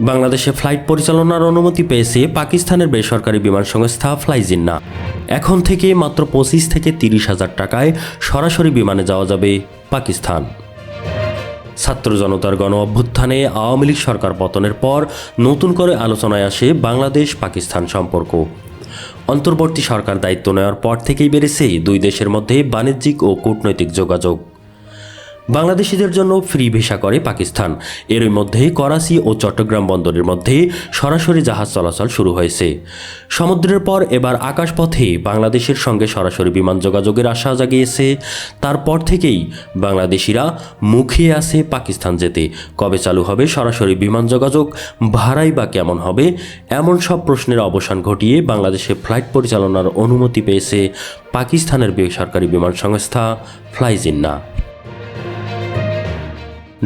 বাংলাদেশে ফ্লাইট পরিচালনার অনুমতি পেয়েছে পাকিস্তানের বেসরকারি বিমান সংস্থা ফ্লাইজিন্না। এখন থেকে মাত্র পঁচিশ থেকে তিরিশ হাজার টাকায় সরাসরি বিমানে যাওয়া যাবে পাকিস্তান। ছাত্র জনতার গণ অভ্যুত্থানে আওয়ামী লীগ সরকার পতনের পর নতুন করে আলোচনায় আসে বাংলাদেশ পাকিস্তান সম্পর্ক। অন্তর্বর্তী সরকার দায়িত্ব নেওয়ার পর থেকেই বেড়েছে দুই দেশের মধ্যে বাণিজ্যিক ও কূটনৈতিক যোগাযোগ। বাংলাদেশিদের জন্য ফ্রি ভিসা করে পাকিস্তান। এরই মধ্যে করাচি ও চট্টগ্রাম বন্দরের মধ্যে সরাসরি জাহাজ চলাচল শুরু হয়েছে। সমুদ্রের পর এবার আকাশপথে বাংলাদেশের সঙ্গে সরাসরি বিমান যোগাযোগের আশা জাগিয়েছে। তারপর থেকেই বাংলাদেশিরা মুখিয়ে আছে পাকিস্তান যেতে। কবে চালু হবে সরাসরি বিমান যোগাযোগ, ভাড়াই বা কেমন হবে, এমন সব প্রশ্নের অবসান ঘটিয়ে বাংলাদেশে ফ্লাইট পরিচালনার অনুমতি পেয়েছে পাকিস্তানের বেসরকারি বিমান সংস্থা ফ্লাইজিন্না।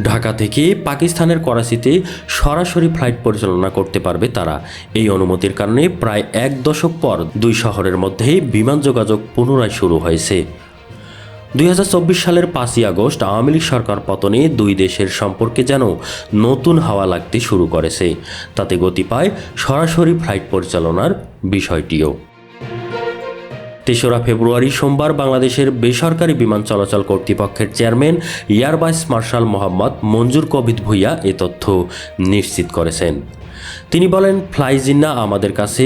ঢাকা থেকে পাকিস্তানের করাচিতে সরাসরি ফ্লাইট পরিচালনা করতে পারবে তারা। এই অনুমতির কারণে প্রায় এক দশক পর দুই শহরের মধ্যে বিমান যোগাযোগ পুনরায় শুরু হয়েছে। দুই হাজার চব্বিশ সালের পাঁচই আগস্ট আওয়ামী লীগ সরকার পতনে দুই দেশের সম্পর্কে যেন নতুন হাওয়া লাগতে শুরু করেছে, তাতে গতি পায় সরাসরি ফ্লাইট পরিচালনার বিষয়টিও। তেসরা ফেব্রুয়ারি সোমবার বাংলাদেশের বেসরকারি বিমান চলাচল কর্তৃপক্ষের chairman, air vice marshal Mohammad Manzur Kabir Bhuiyan এ তথ্য নিশ্চিত করেছেন। তিনি বলেন ফ্লাইজিন্না আমাদের কাছে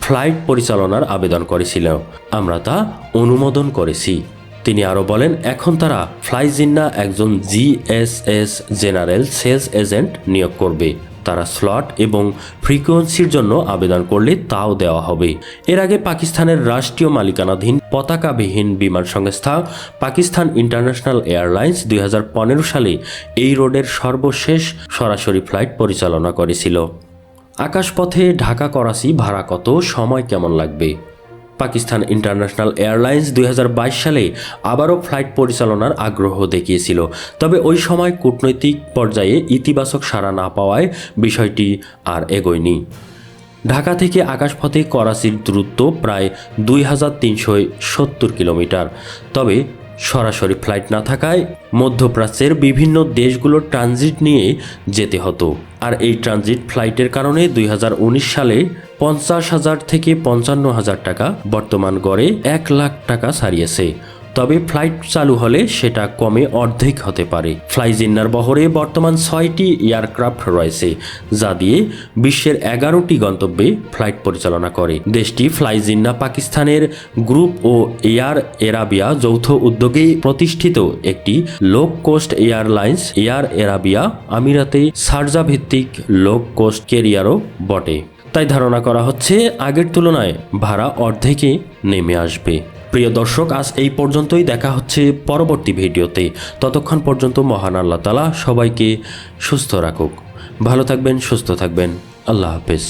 ফ্লাইট পরিচালনার আবেদন করেছিল। আমরা তা অনুমোদন করেছি। তিনি আরও বলেন, এখন তারা ফ্লাইজিন্না একজন জিএসএস জেনারেল সেলস এজেন্ট নিয়োগ করবে। তারা স্লট এবং ফ্রিকোয়েন্সির জন্য আবেদন করলে তাও দেওয়া হবে। এর আগে পাকিস্তানের রাষ্ট্রীয় মালিকানাধীন পতাকাবিহীন বিমান সংস্থা পাকিস্তান ইন্টারন্যাশনাল এয়ারলাইন্স দুই হাজার পনেরো সালে এই রোডের সর্বশেষ সরাসরি ফ্লাইট পরিচালনা করেছিল। আকাশপথে ঢাকা করাচি ভাড়া কত, সময় কেমন লাগবে? পাকিস্তান ইন্টারন্যাশনাল এয়ারলাইন্স দুই হাজার বাইশ সালে আবারও ফ্লাইট পরিচালনার আগ্রহ দেখিয়েছিল। তবে ওই সময় কূটনৈতিক পর্যায়ে ইতিবাচক সাড়া না পাওয়ায় বিষয়টি আর এগোয়নি। ঢাকা থেকে আকাশপথে করাচির দূরত্ব প্রায় দুই হাজার তিনশো সত্তর কিলোমিটার। তবে সরাসরি ফ্লাইট না থাকায় মধ্যপ্রাচ্যের বিভিন্ন দেশগুলোর ট্রানজিট নিয়ে যেতে হতো। আর এই ট্রানজিট ফ্লাইটের কারণে দুই হাজার উনিশ সালে পঞ্চাশ হাজার থেকে পঞ্চান্ন হাজার টাকা বর্তমান গড়ে এক লাখ টাকা ছাড়িয়েছে। তবে ফ্লাইট চালু হলে সেটা কমে অর্ধেক হতে পারে। ফ্লাইজিন্নার বহরে বর্তমান ছয়টি এয়ারক্রাফট রয়েছে, যা দিয়ে বিশ্বের এগারোটি গন্তব্যে ফ্লাইট পরিচালনা করে। দেশটি ফ্লাইজিন্না পাকিস্তানের গ্রুপ ও এয়ার এরাবিয়া যৌথ উদ্যোগে প্রতিষ্ঠিত একটি low cost airlines air Arabia আমিরাতে সার্জা ভিত্তিক লো কোস্ট কেরিয়ারও বটে। তাই ধারণা করা হচ্ছে, আগের তুলনায় ভাড়া অর্ধেকে নেমে আসবে। প্রিয় দর্শক, আজ এই পর্যন্তই। দেখা হচ্ছে পরবর্তী ভিডিওতে। ততক্ষণ পর্যন্ত মহান আল্লাহ তালা সবাইকে সুস্থ রাখুক। ভালো থাকবেন, সুস্থ থাকবেন। আল্লাহ হাফেজ।